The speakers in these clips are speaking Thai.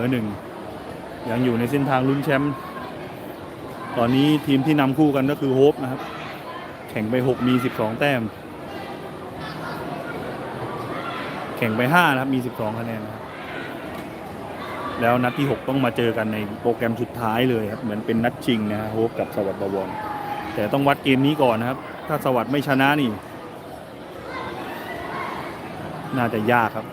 อหนึ่งยังอยู่ในเส้นทางลุ้นแชมป์ตอนนี้ทีมที่นำคู่กันก็คือโฮปนะครับ แข่งไป 6 มี 12 แต้ม แข่งไป 5 นะครับ มี 12 คะแนนนะครับแล้วนัดที่ 6 ต้องมาเจอกันในโปรแกรมสุดท้ายเลยครับ เหมือนเป็นนัดชิงนะฮะโฮปกับสวัสดิ์บวรแต่ต้องวัดเกมนี้ก่อนนะครับ ถ้าสวัสดิ์ไม่ชนะนี่ น่าจะยากครับ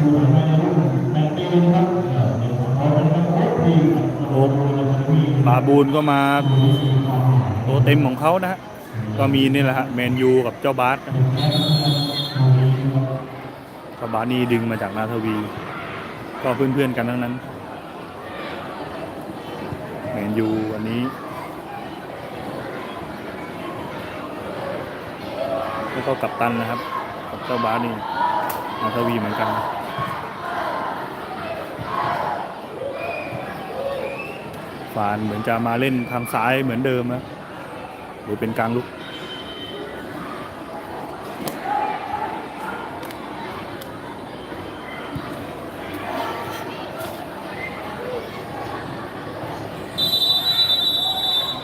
ผู้ทำให้รุ่นในปีนะครั บเอ่อในของเขานะครับโอ้ทีมโอ้บาบูนก็มาตัวเต็มของเขานะฮะก็มีนี่แหละฮะแมนยูกับเจ้าบาสนะเจ้าบาสนี่ดึงมาจากนาทวี ก็เพื่อนๆกันทั้งนั้นแมนยูวันนี้แล้วก็กัปตันนะครับกับเจ้าบาสนี่นาทวีเหมือนกัน ฟานเหมือนจะมาเล่นทางซ้ายเหมือนเดิมนะหรือเป็นกลางลุก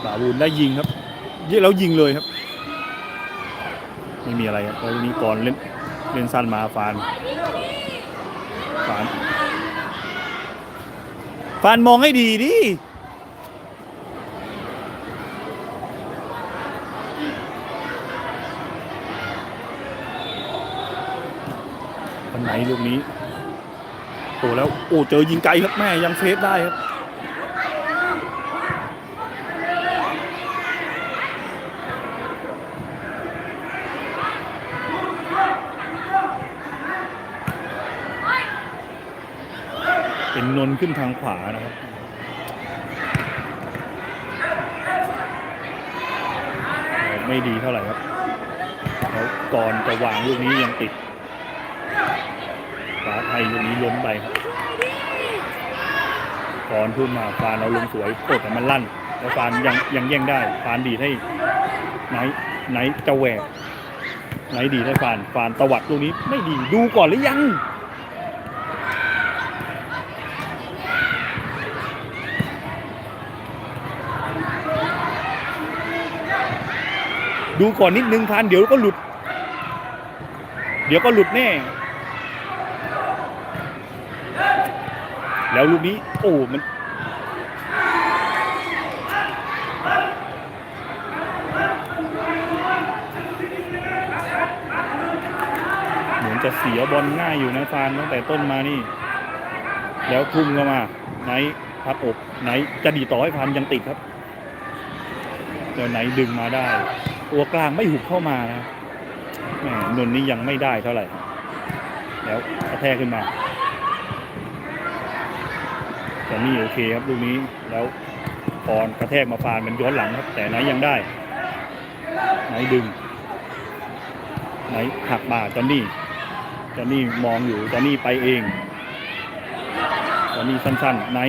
บาบูนได้ยิงครับยิงแล้วยิงเลยครับ ไม่มีอะไรครับแล้วนี้ก่อนเล่นเล่นสั้นมาฟานฟานฟานมองให้ดีดิ ไหนลูกนี้โอ้แล้วโอ้เจอยิงไกลครับแม่ยังเซฟได้ครับเป็นนนขึ้นทางขวานะครับไม่ดีเท่าไหร่ครับแล้วก่อนจะวางลูกนี้ยังติด ฟ้าไทยลูกนี้ล้มไปครับก่อนทุ่มมาฟานเราลงสวยโคตรแต่มันลั่น แล้วฟานยังยังแย่งได้ฟานดีให้ไหนไหนจะแหวกไหนดีให้ฟานฟานตวัดลูกนี้ไม่ดีดูก่อนหรือยังดูก่อนนิดนึงพันเดี๋ยวก็หลุด เดี๋ยวก็หลุดแน่ แล้วลูกนี้โอ้มันเหมือนจะเสียบอลง่ายอยู่นะฟานตั้งแต่ต้นมานี่ แล้วทุ่มเข้ามาไหนพัดอกไหนจะดีต่อให้พันยังติดครับเดี๋ยวไหนดึงมาได้ ตัวกลางไม่หุบเข้ามานะแหมนนนี่ยังไม่ได้เท่าไหร่ แล้วกระแทกขึ้นมา แต่นี่โอเคครับลูกนี้แล้วพรกระแทกมาฟานมันย้อนหลังครับ แต่ไหนยังได้ไหนดึงไหนหักมาจอนนี่จอนนี่มองอยู่จอนนี่ไปเองจอนนี่สั้นๆไหน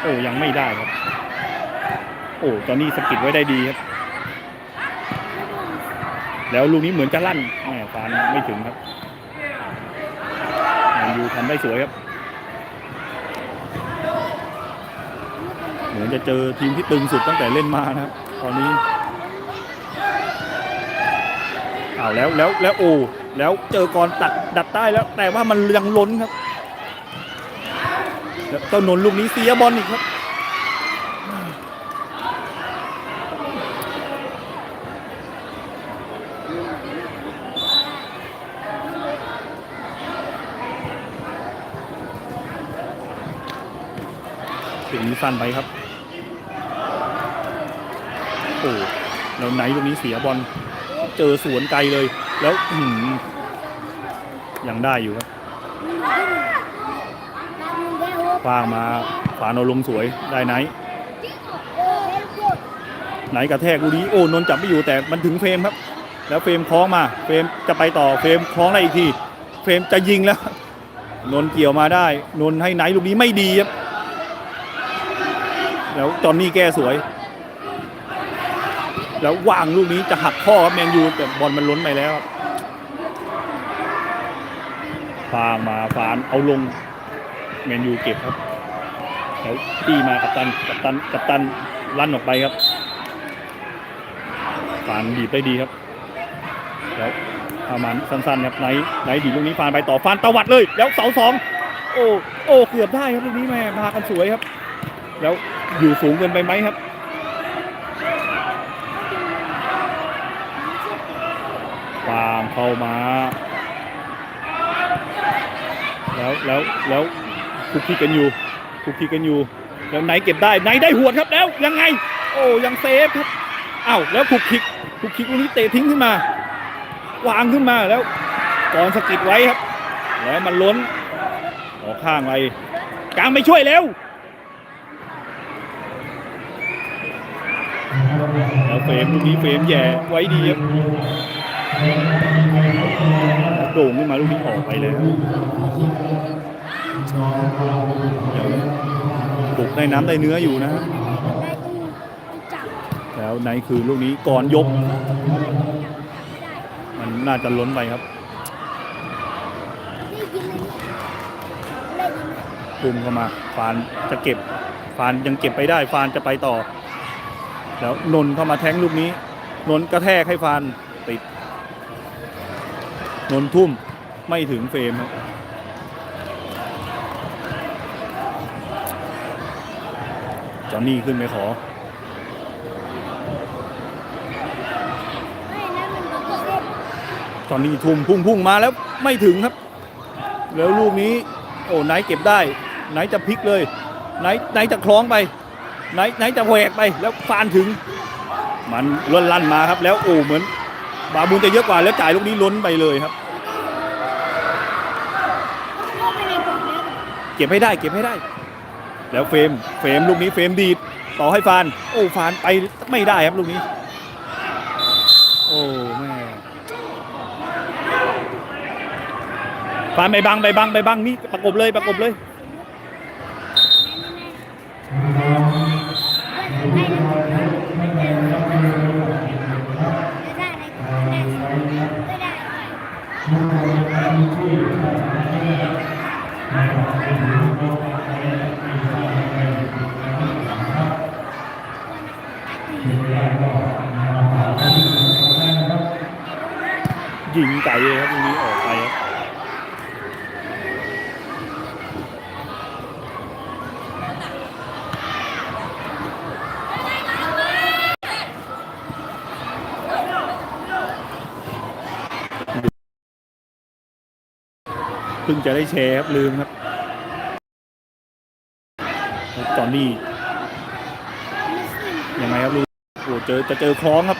โอ้ยังไม่ได้ครับ โอ้จอนนี่สะกิดไว้ได้ดีครับ แล้วลูกนี้เหมือนจะลั่นแหมฟานไม่ถึงครับแมนยูทำได้สวยครับ เห มือนจะเจอทีมที่ตึงสุดตั้งแต่เล่นมานะครับ ตอนนี้อ้าวแล้วแล้วแล้วโอ้แล้วเจอกรตัดดัดใต้แล้ว แต่ว่ามันยังล้นครับเจ้านนลูกนี้เสียบอลอีกครับถึงสั้นไปครับ โอ้แล้วไหนตรงนี้เสียบอลเจอสวนไกลเลย แล้วอืยังได้อยู่ครับฟางมาฝานอลงสวยได้ไหนไหนกระแทกลูกนี้โอ้นนจับไม่อยู่แต่มันถึงเฟรมครับ แล้วเฟรมคล้องมา เฟรมจะไปต่อเฟรมคล้องได้อีกที เฟรมจะยิงแล้ว นนเกี่ยวมาได้ นนให้ไหนลูกนี้ไม่ดีครับ แล้วจอนนี่แก้สวย แล้ววางลูกนี้จะหักข้อครับแมนยูแต่บอลมันล้นไปแล้วฟางมาฟานเอาลงแมนยูเก็บครับแล้วตีมากับตันกับตันกับตันลั่นออกไปครับฟานดีบได้ดีครับแล้วประมาณสั้นๆครับไนไนดีลูกนี้ฟานไปต่อฟานตวัดเลย แล้วเสาสองโอ้โอ้เกือบได้ครับลูกนี้แม่พากันสวยครับ แล้วอยู่สูงเกินไปไหมครับ ฟาง เข้ามา แล้วแล้วแล้วคุกคีกันอยู่คุกคีกันอยู่แล้วไหนเก็บได้ไหนได้หัวดครับแล้วยังไง โอ้ยังเซฟครับอ้าวแล้วคุกคิกคุกคิกลูกนี้เตะทิ้งขึ้นมา วางขึ้นมาแล้วก่อนสะกิดไว้ครับ แล้วมันล้นออกข้างไปกลางไปช่วยเร็วแล้วเฟรมลูกนี้เฟรมแย่ไว้ดีครับ โด่งขึ้นมาลูกนี้ออกไปเลยครับยังปลุกได้น้ำได้เนื้ออยู่นะฮะได้ตู้จับแล้วในคือลูกนี้ก่อนยก มันน่าจะล้นไปครับปุ่มเข้ามา ฟานจะเก็บ ฟานยังเก็บไปได้ ฟานจะไปต่อ แล้วนนท์เข้ามาแทงลูกนี้ นนท์กระแทกให้ฟานติด นนท์ทุ่มไม่ถึงเฟรมครับจอนนี่ขึ้นไปขอไม่นะมันเป็นเส้นจอนนี่ทุ่มพุ่งพุ่งมาแล้วไม่ถึงครับ แล้วลูกนี้ โอ้ไนท์เก็บได้ ไนท์จะพลิกเลยไนท์ไนท์จะคล้องไปไนท์ไนท์จะแหวกไปแล้วฟานถึง มันล้นลั่นมาครับแล้วโอ้เหมือน บาบูนจะเยอะกว่าแล้วจ่ายลูกนี้ล้นไปเลยครับ เก็บให้ได้เก็บให้ได้ แล้วเฟรมเฟรมลูกนี้เฟรมดีดต่อให้ฟาน โอ้ฟานไปไม่ได้ครับลูกนี้ โอ้แม่ฟานไปบังไปบังไปบังนี่ประกบเลยประกบเลย ได้อะไรก็ได้ก็ได้ ยิงไก่เลยครับลูกนี้ออกไปครับเพิ่งจะได้แชร์ครับลืมครับจอนนี่ยังไงครับลูกโอ้เจอจะเจอคล้องครับ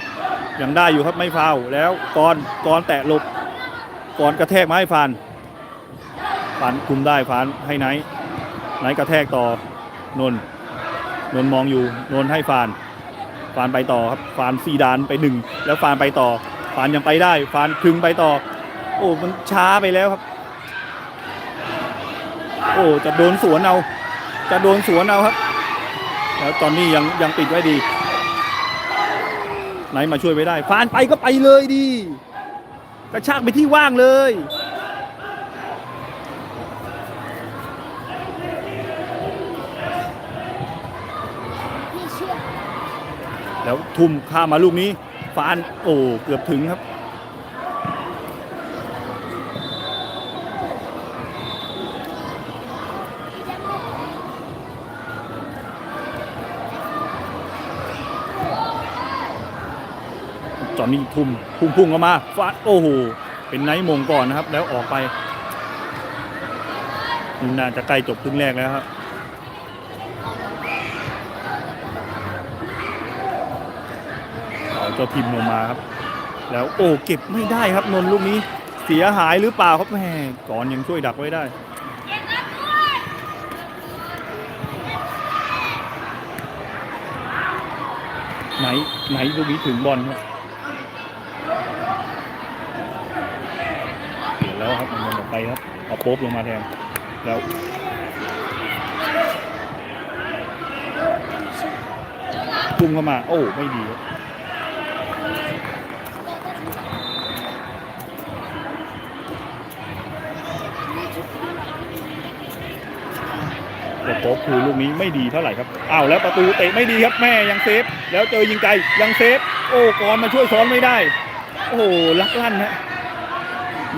ยังได้อยู่ครับไม่ฟาวแล้วกอนกอนแตะหลบกอนกระแทกไม้ฟานฟานคุมได้ฟานให้ไนท์ไนท์กระแทกต่อนนนนมองอยู่นนให้ฟานฟานไปต่อครับฟานซีดานไปหนึ่งแล้วฟานไปต่อฟานยังไปได้ฟานถึงไปต่อ โอ้มันช้าไปแล้วครับ โอ้จะโดนสวนเอา จะโดนสวนเอาครับ แล้วตอนนี้ยังยังปิดไว้ดี ไหนมาช่วยไว้ได้ฟานไปก็ไปเลยดีกระชากไปที่ว่างเลย แล้วทุ่มข้ามาลูกนี้ ฟานโอ้เกือบถึงครับ อนนี่ทุ่มพุ่งพุ่งเข้ามาฟาดโอ้โหเป็นไนท์มงก่อนนะครับ แล้วออกไปน่าจะใกล้จบครึ่งแรกแล้วครับเอาเจ้าพิมพ์ลงมาครับ แล้วโอ้เก็บไม่ได้ครับนนลูกนี้เสียหายหรือเปล่าครับแม่ก่อนยังช่วยดักไว้ได้ไไหนไหนลูกนี้ถึงบอลครับเปลี่ยนแล้ว ครับมันออกไปครับเอาโป๊บลงมาแทนแล้วพุ่งเข้ามา โอ้ไม่ดีครับแต่โป๊บคือลูกนี้ไม่ดีเท่าไหร่ครับอ้าวแล้วประตูเตะไม่ดีครับแม่ยังเซฟ แล้วเจอยิงไกลยังเซฟ โอ้กอนมาช่วยซ้อนไม่ได้ โอ้ลักลั่นฮะ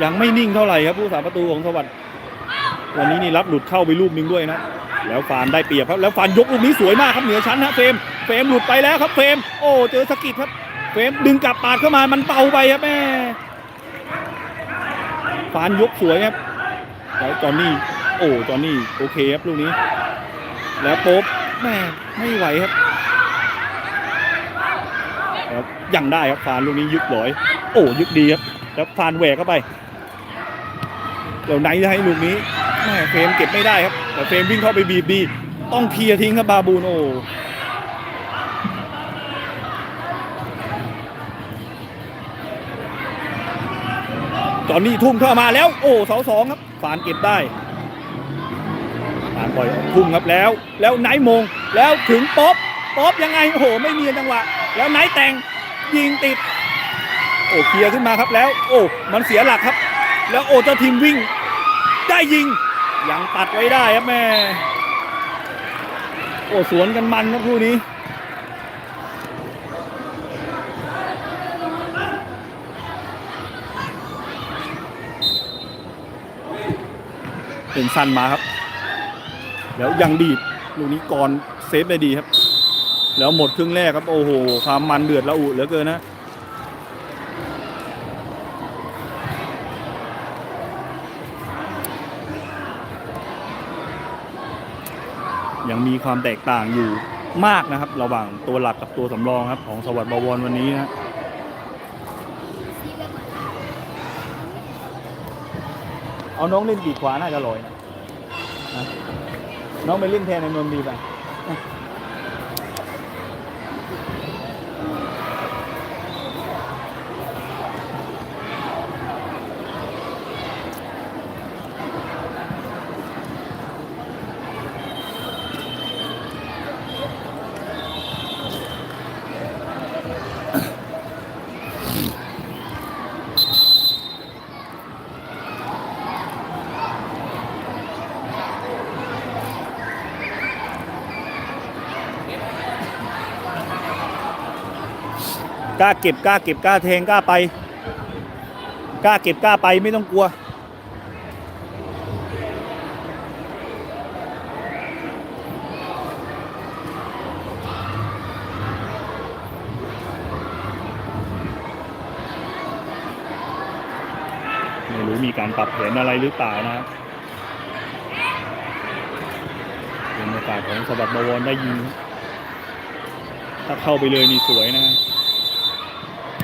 ยังไม่นิ่งเท่าไหร่ครับผู้สาประตูของสวัสดิ์วันนี้นี่รับหลุดเข้าไปลูกนึงด้วยนะแล้วฟานได้เปรียบครับแล้วฟานยกลูกนี้สวยมากครับเหนือชั้นฮะเฟรมเฟรมหลุดไปแล้วครับเฟรมโอ้เจอสกิดครับเฟรมดึงกลับปาดเข้ามามันเบาไปครับแม่ฟานยกสวยครับแล้วจอนนี่โอ้จอนนี่โอเคครับลูกนี้ แล้วโป๊บแม่ไม่ไหวครับแล้วยังได้ครับฟานลูกนี้ยึกหลอย โอ้ยึกดีครับแล้วฟานแหวกเข้าไป เดี๋ยวไนจะให้ลูกนี้แม่เฟรมเก็บไม่ได้ครับ แต่เฟรมวิ่งเข้าไปบีบดี ต้องเคลียร์ทิ้งครับบาบูนโอ้ตอนนี้ทุ่มเข้ามาแล้ว โอ้เสาสองครับฟานเก็บได้ฟานปล่อยทุ่มครับแล้ว แล้วไนท์มงแล้วถึงป๊อปป๊อปยังไงโอ้โหไม่มีจังหวะ แล้วไนท์แต่งยิงติด โอ้เคลียร์ขึ้นมาครับแล้ว โอ้มันเสียหลักครับ แล้วโอเจ้าทีมวิ่ง ได้ยิง ยังตัดไว้ได้ครับแม่ โอ้สวนกันมันครับคู่นี้เป็นสั้นมาครับ แล้วยังดีดลูกนี้ก่อนเซฟได้ดีครับ แล้วหมดครึ่งแรกครับ โอ้โห ความมันเดือดระอุเหลือเกินนะ ยังมีความแตกต่างอยู่มากนะครับ ระหว่างตัวหลักกับตัวสำรองครับของสวัสดิ์บวรวันนี้นะเอาน้องเล่นปีกขวาน่าจะลอยนะน้องไปเล่นแทนในนนท์ดีไป กล้าเก็บกล้าเก็บกล้าแทงกล้าไป กล้าเก็บกล้าไปไม่ต้องกลัว ไม่รู้มีการปรับแผนอะไรหรือเปล่านะครับเป็นโอกาสของสวัดบวรได้ยิงถ้าเข้าไปเลยนี่สวยนะ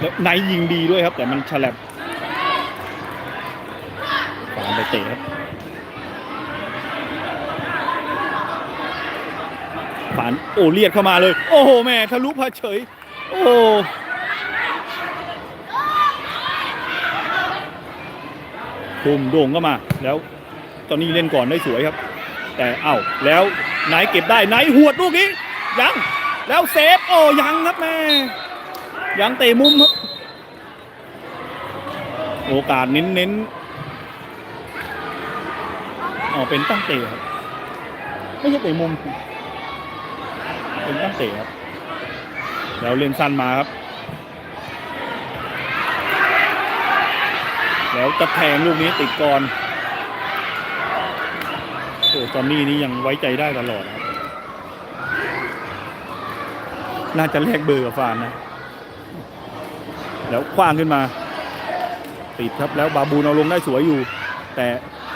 แล้วไนท์ยิงดีด้วยครับ แต่มันฉลับฝานไปเตะครับฝานโอเลียดเข้ามาเลย โอ้โหแม่ทะลุพาเฉย โอ้ทุ่มโด่งก็มา แล้วตอนนี้เล่นก่อนได้สวยครับ แต่เอ้าแล้วไหนเก็บได้ไหนหวดลูกนี้ยังแล้วเซฟโอ้ยังครับแม่ ยังเตะมุมครับ โอกาสเน้นเน้นอ๋อเป็นตั้งเตะครับ ไม่ใช่เตะมุม เป็นตั้งเตะครับ แล้วเล่นสั้นมาครับ แล้วจะแทงลูกนี้ติดก่อนโอ้จอนนี่นี่ยังไว้ใจได้ตลอดครับ น่าจะแลกเบอร์กับฟานนะ แล้วคว้างขึ้นมา ติดครับแล้วบาบูนเอาลงได้สวยอยู่ แต่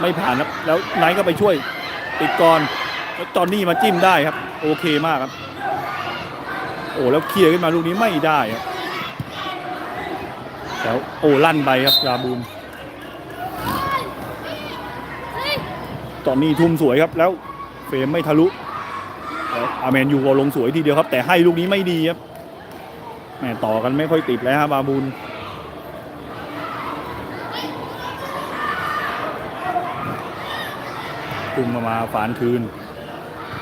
ไม่ผ่านครับแล้วไนท์ก็ไปช่วย ติดก่อนแล้วจอนนี่มาจิ้มได้ครับ โอเคมากครับ โอ้แล้วเคลียร์ขึ้นมาลูกนี้ไม่ได้ครับแล้วโอ้ลั่นไปครับบาบูนตอนนี้ทุ่มสวยครับแล้วเฟรมไม่ทะลุอาแมนยูก็ลงสวยทีเดียวครับ แต่ให้ลูกนี้ไม่ดีครับ แม่ต่อกันไม่ค่อยติดแล้วครับบาบูนตุ้มมามาฝานคืน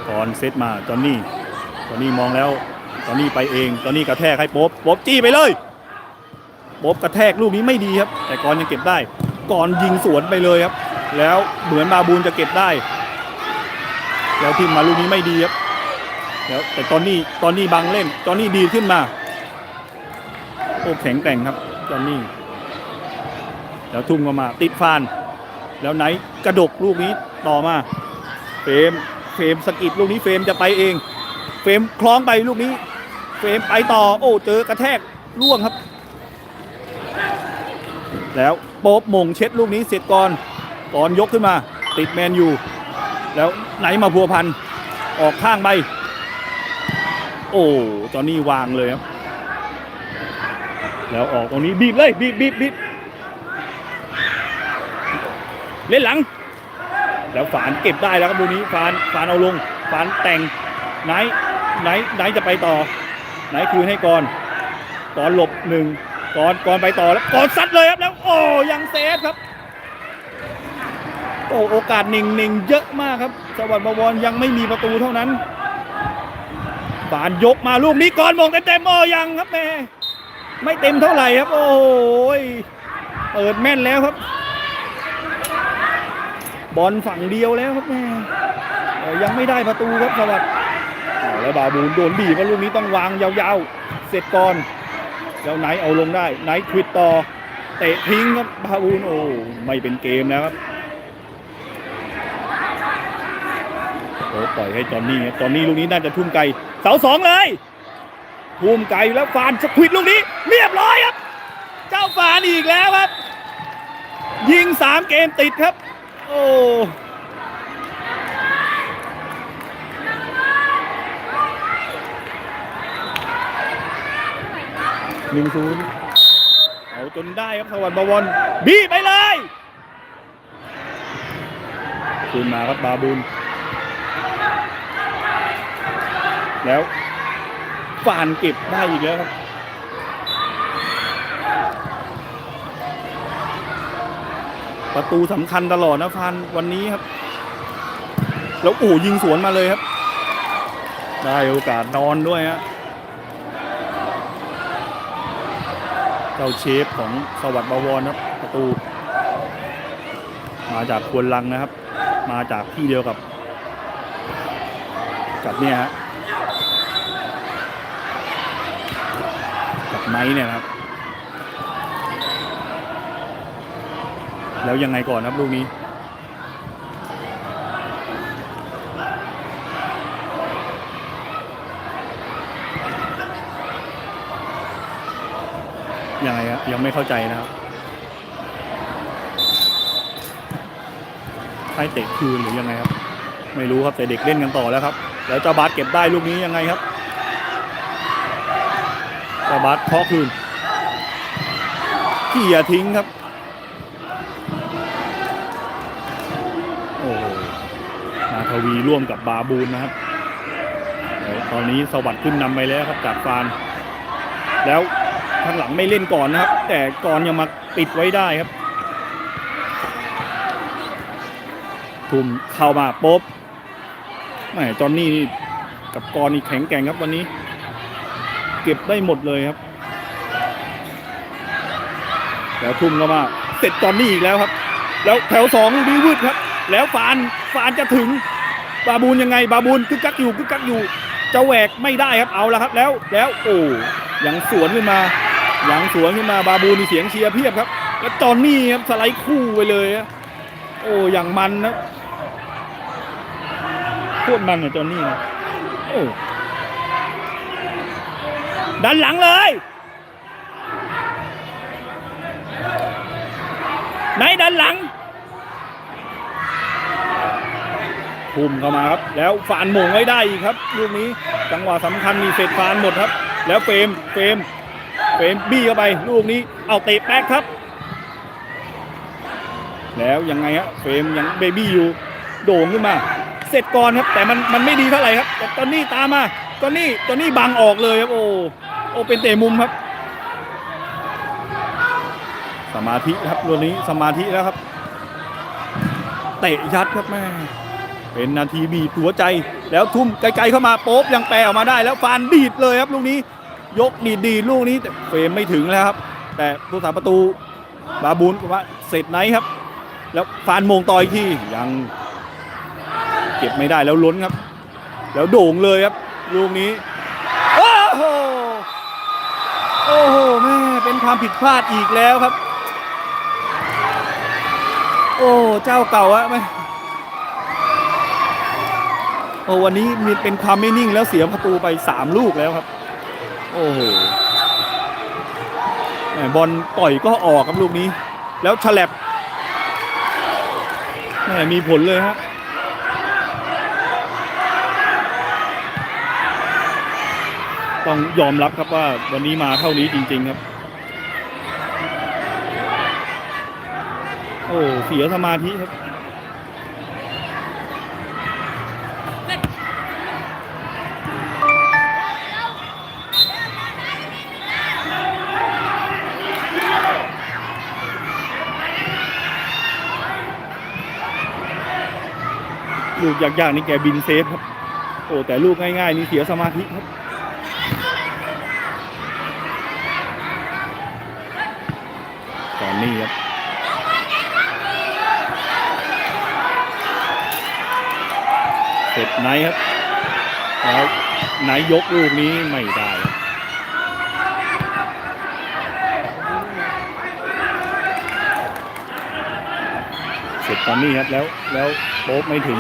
ก่อนเซตมาจอนนี่จอนนี่มองแล้วจอนนี่ไปเองจอนนี่กระแทกให้โป๊บโป๊บจี้ไปเลยโป๊บกระแทกลูกนี้ไม่ดีครับ แต่ก่อนยังเก็บได้ ก่อนยิงสวนไปเลยครับ แล้วเหมือนบาบูนจะเก็บได้ แล้วทีมมาลูกนี้ไม่ดีครับแล้วแต่ตอนนี้ตอนนี้บังเล่น ตอนนี้ดีขึ้นมา อ้แข็งแกร่งครับตอนนี้แล้วทุ่มเข้ามา ติดฟาน แล้วไหนกระดกลูกนี้ต่อมา เฟรมเฟรมสกิดลูกนี้เฟรมจะไปเอง เฟรมคล้องไปลูกนี้ เฟรมไปต่อ โอ้เจอกระแทกล่วงครับ แล้วโป๊บมงเช็ดลูกนี้เสร็จก่อนก่อนยกขึ้นมา ติดแมนยูแล้วไหนมาพัวพันออกข้างไปโอ้จอห์นนี่วางเลยครับ แล้วออกตรงนี้บีบเลยบีบบีบบีบเล่นหลัง แล้วฝานเก็บได้แล้วครับดูนี้ฝานฝานเอาลงฝานแต่งไหนไหนไหนจะไปต่อ ไหนคืนให้ก่อนก่อนหลบหนึ่งก่อนก่อนไปต่อแล้วก่อนซัดเลยครับแล้ว โอ้ยังเซฟครับโอ้โอกาสหนึ่งหนึ่งเยอะมากครับสวัสดิ์บวรยังไม่มีประตูเท่านั้นฝานยกมาลูกนี้ก่อนมองเต็มๆโอ้ยังครับแม่ ไม่เต็มเท่าไหร่ครับ โอ้ยเปิดแม่นแล้วครับ บอลฝั่งเดียวแล้วครับแม่ยังไม่ได้ประตูครับสวัสดิ์แล้วบาบูนโดนบีบว่าลูกนี้ต้องวางยาวๆ เสร็จก่อนแล้วไหนเอาลงได้ไหนควิดต่อ เตะทิ้งครับบาบูนโอ้ไม่เป็นเกมแล้วครับโอ้ปล่อยให้จอนนี่ครับจอนนี่ลูกนี้น่าจะทุ่มไกลเสาสองเลย ทุ่มไกลแล้วฟานสควิดลูกนี้เรียบร้อยครับ เจ้าฟานอีกแล้วครับ ยิงสามเกมติดครับ โอ้หนึ่งศูนย์เอาจนได้ครับสวรรค์บวรบีไปเลยคืนมาครับบาบูนแล้ว ฟานเก็บได้อีกแล้วครับประตูสำคัญตลอดนะฟานวันนี้ครับ แล้วโอ้ยิงสวนมาเลยครับ ได้โอกาสนอนด้วยฮะเจ้าเชฟของสวัสดิ์บวรครับ ประตู มาจากควนลังนะครับ มาจากที่เดียวกับ กับเนี่ยฮะกับ ไนท์เนี่ยครับ แล้วยังไงก่อนครับลูกนี้ ยังไงครับยังไม่เข้าใจนะครับให้เตะคืนหรือยังไงครับ ไม่รู้ครับแต่เด็กเล่นกันต่อแล้วครับ แล้วเจ้าบาสเก็บได้ลูกนี้ยังไงครับ เจ้าบาสเคาะคืนเขี่ยทิ้งครับ โอ้โหนาทวีร่วมกับบาบูนนะครับ ตอนนี้สวัสดิ์ขึ้นนำไปแล้วครับจากฟาน แล้วข้างหลังไม่เล่นก่อนนะครับ แต่ก่อนยังมาปิดไว้ได้ครับทุ่มเข้ามาโป๊บแหมจอนนี่กับกรนี่แข็งแกร่งครับวันนี้ ก็บได้หมดเลยครับแล้วทุ่มเข้ามาเสร็จจอนนี่อีกแล้วครับ แล้วแถวสองลูกนี้วืดครับ แล้วฟานฟานจะถึงบาบูนยังไงบาบูนกึกกักอยู่กึกกักอยู่จะแหวกไม่ได้ครับเอาละครับ แล้วแล้วโอ้ยังสวนขึ้นมายังสวนขึ้นมาบาบูนมีเสียงเชียร์เพียบครับ แล้วจอนนี่ครับสไลด์คู่ไปเลยโอ้อย่างมันนะโคตรมันอะจอนนี่นะโอ้ ดันหลังเลย ไหนดันหลังทุ่มเข้ามาครับ แล้วฟานโมงไว้ได้อีกครับลูกนี้จังหวะสำคัญมีเศษฟานหมดครับ แล้วเฟรมเฟรมเฟรมบี้เข้าไปลูกนี้เอาเตะแป๊กครับ แล้วยังไงฮะเฟรมยังเบบี้อยู่โด่งขึ้นมา เสร็จก่อนครับ แต่มันมันไม่ดีเท่าไหร่ครับแต่ตอนนี้ตามมาตอนนี้ตอนนี้บังออกเลยครับโอ้ ออ้เป็นเตะมุมครับ สมาธิครับตัวนี้สมาธิแล้วครับ เตะยัดครับแม่เป็นนาทีบีบหัวใจ แล้วทุ่มไกลๆเข้ามาโป๊บยังแปลออกมาได้ แล้วฟานดีดเลยครับลูกนี้ ยกดีดดีลูกนี้แต่เฟรมไม่ถึงแล้วครับ แต่ผู้สาประตูบาบูนว่าเสร็จไหนครับ แล้วฟานมงต่อยที่ยังเก็บไม่ได้แล้วล้นครับ แล้วโด่งเลยครับลูกนี้ โอ้โห โอ้โหแม่เป็นความผิดพลาดอีกแล้วครับ โอ้เจ้าเก่าอะแม่โอ้วันนี้มีเป็นความไม่นิ่งแล้วเสียประตูไปสามลูกแล้วครับ โอ้โหแหมบอลต่อยก็ออกครับลูกนี้ แล้วฉลับแหม่มีผลเลยฮะ ต้องยอมรับครับว่าวันนี้มาเท่านี้จริง ๆครับ โอ้เสียสมาธิครับลูกยากๆนี่แกบินเซฟครับ โอ้แต่ลูกง่ายๆนี่เสียสมาธิครับ ตอ นนี้ครับเสร็จไนครับแล้วไนยกลูกนี้ไม่ได้ครับเสร็จตอนนี้ครับแล้วแล้วโป๊บไม่ถึง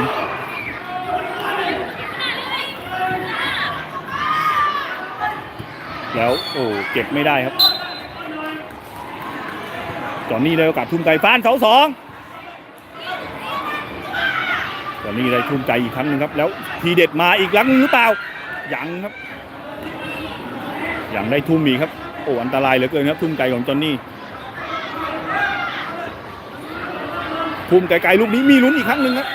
แล้วโอ้เก็บไม่ได้ครับ จอนนี่ได้โอกาสทุ่มไก่ฟานเสาสองจอนนี่ได้ทุ่มไก่อีกครั้งหนึ่งครับ แล้วทีเด็ดมาอีกครั้งหนึ่งหรือเปล่ายังครับยังได้ทุ่มอีกครับโอ้อันตรายเหลือเกินครับ ทุ่มไก่ของจอนนี่ทุ่มไกลๆลูกนี้มีลุ้นอีกครั้งหนึ่งครับ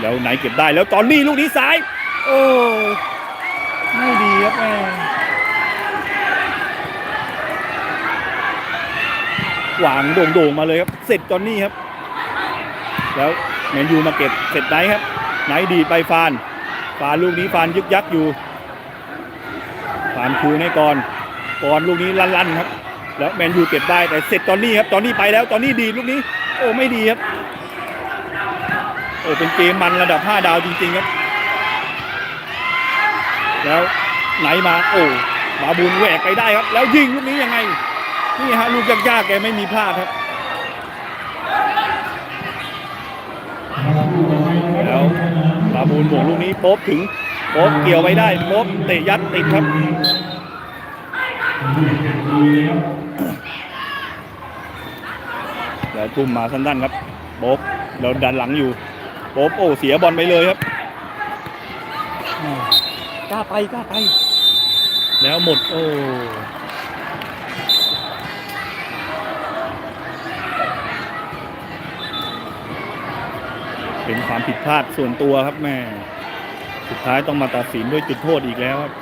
แล้วไหนเก็บได้แล้วจอนนี่ลูกนี้ซ้าย โอ้ไม่ดีครับแม่ หวางโด่งๆมาเลยครับ เสร็จจอนนี่ครับ แล้วแมนยูมาเก็บเสร็จไนครับไนดีไปฟาน ฟานลูกนี้ฟานยึกยักอยู่ฟานคืนให้ก่อนก่อนลูกนี้ลั่นๆครับ แล้วแมนยูเก็บได้แต่เสร็จจอนนี่ครับจอนนี่ไปแล้วจอนนี่ดีลูกนี้ โอ้ไม่ดีครับโอ้เป็นเกมมันระดับ 5 ดาวจริงๆครับ แล้วไหนมาโอ้บาบูนแหวกไปได้ครับ แล้วยิงลูกนี้ยังไง นี่ฮะลูกยากๆแกไม่มีพลาดครับแล้วบาบูนบวกลูกนี้โป๊บถึงโป๊บเกี่ยวไว้ได้โป๊บเตะยัดติดครับแล้วทุ่มมาสั้นๆครับโป๊บเราดันหลังอยู่โป๊บโอ้เสียบอลไปเลยครับอืมกล้าไปกล้าไป แล้วหมดโอ้ เป็นความผิดพลาดส่วนตัวครับแม่ สุดท้ายต้องมาตัดสินด้วยจุดโทษอีกแล้วครับ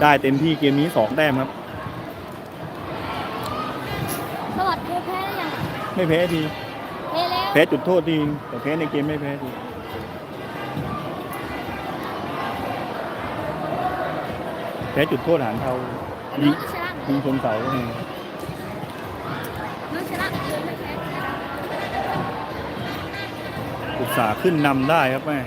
ได้เต็มที่เกมนี้สองแต้มครับ สวัสดีแพ้หรือยังไม่แพ้ที แพ้แล้ว แพ้จุดโทษทีแต่แพ้ในเกมไม่แพ้ทีแพ้จุดโทษหารเทายิน้งองชนะยิงชนเสาก็มี น้องชนะเลยไม่แพ้ อุต สาขึ้นนำได้ครับแม่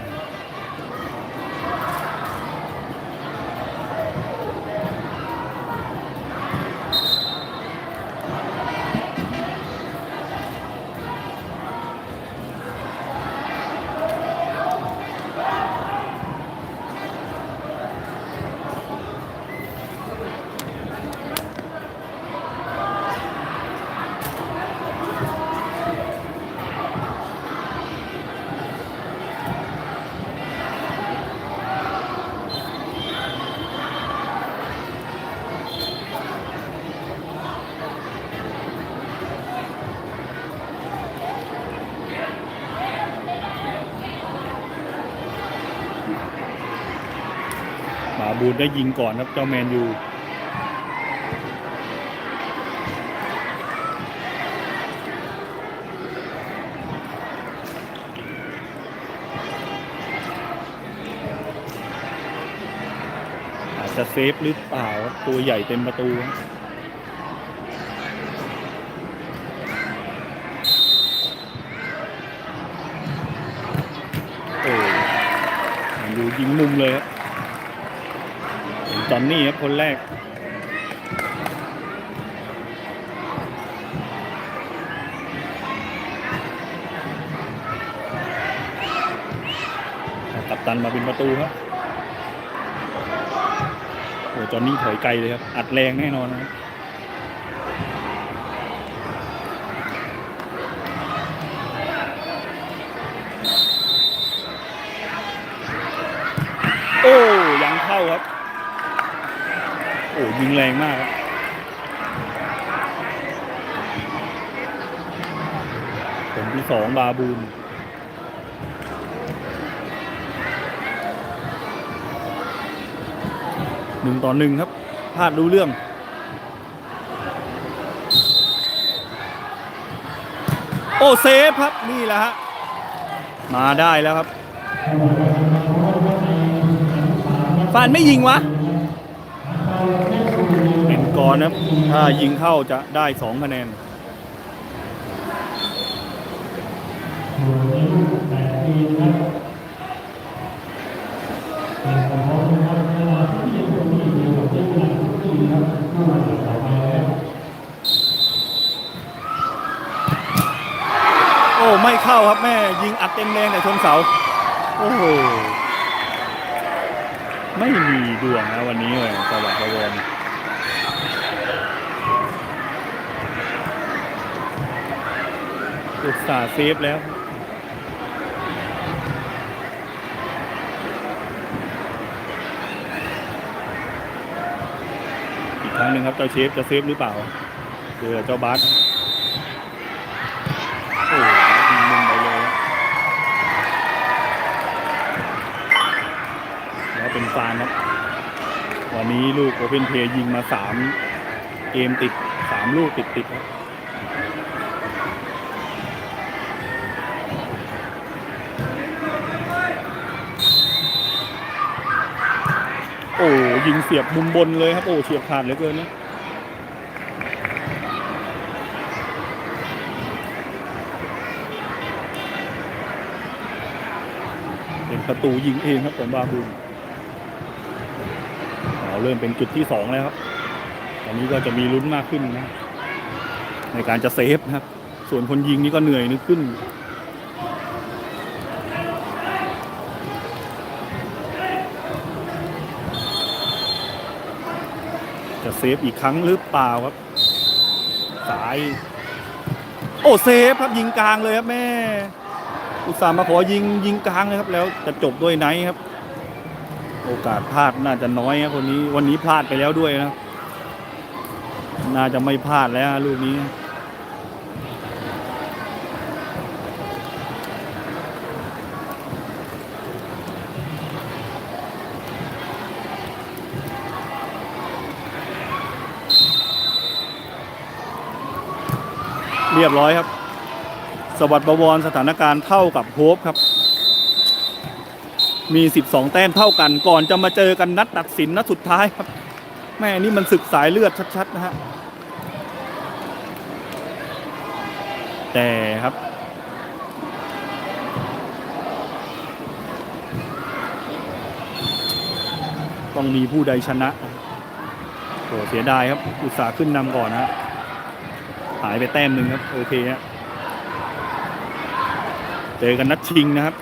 บูนได้ยิงก่อนครับ เจ้าแมนยูอาจจะเซฟหรือเปล่าตัวใหญ่เต็มประตูโอ้ยูยิงมุมเลยครับ จอนนี่ครับคนแรก ตับตันมาเป็นประตูครับโอ้จอนนี่ถอยไกลเลยครับ อัดแรงแน่นอนนะครับโอ้ ยังเข้าครับ โอ้ ยิงแรงมากครับผลที่สองบาบูนหนึ่งต่อหนึ่งครับพลาดรู้เรื่องโอ้เซฟครับนี่แหละฮะมาได้แล้วครับฟานไม่ยิงวะ อนนะถ้ายิงเข้าจะได้สองคะแนนโอ้ไม่เข้าครับแม่ยิงอัดเต็มแรงแต่ชนเสา โอ้โหไม่มีดวงนะวันนี้เลยสวัสดิ์ประวร อุตส่าห์เซฟแล้ว อีกครั้งหนึ่งครับเจ้าเชฟจะเซฟหรือเปล่าเจอเจ้าบัสโอ้ยิงมุมไปเลย แล้วเป็นฟานครับ วันนี้ลูกโอเพนเพย์ยิงมาสามเกมติดสามลูกติดติดครับ โอ้ยิงเสียบมุมบนเลยครับ โอ้เฉียบขาดเหลือเกินนะเป็นประตูยิงเองครับของบาบูนเราเริ่มเป็นจุดที่สองแล้วครับ ตอนนี้ก็จะมีลุ้นมากขึ้นนะ ในการจะเซฟนะครับ ส่วนคนยิงนี่ก็เหนื่อยนึกขึ้น เซฟอีกครั้งหรือเปล่าครับสาย โอ้เซฟครับยิงกลางเลยครับแม่ อุตส่าห์มาขอยิงยิงกลางเลยครับ แล้วจะจบด้วยไนท์ครับ โอกาสพลาดน่าจะน้อยครับคนนี้ วันนี้พลาดไปแล้วด้วยนะ น่าจะไม่พลาดแล้วลูกนี้ เรียบร้อยครับ สวัสดิ์ประวรสถานการณ์เท่ากับโฮปครับ มี 12 แต้มเท่ากันก่อนจะมาเจอกันนัดตัดสินนัดสุดท้ายครับ แม่นี่มันศึกสายเลือดชัดๆนะฮะแต่ครับต้องมีผู้ใดชนะโหเสียดายครับ อุตสาห์ขึ้นนำก่อนนะฮะายไปแต้มหนึ่งครับโอเคฮะเจอกันนัดชิงนะครับ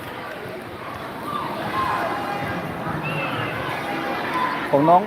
ของน้อง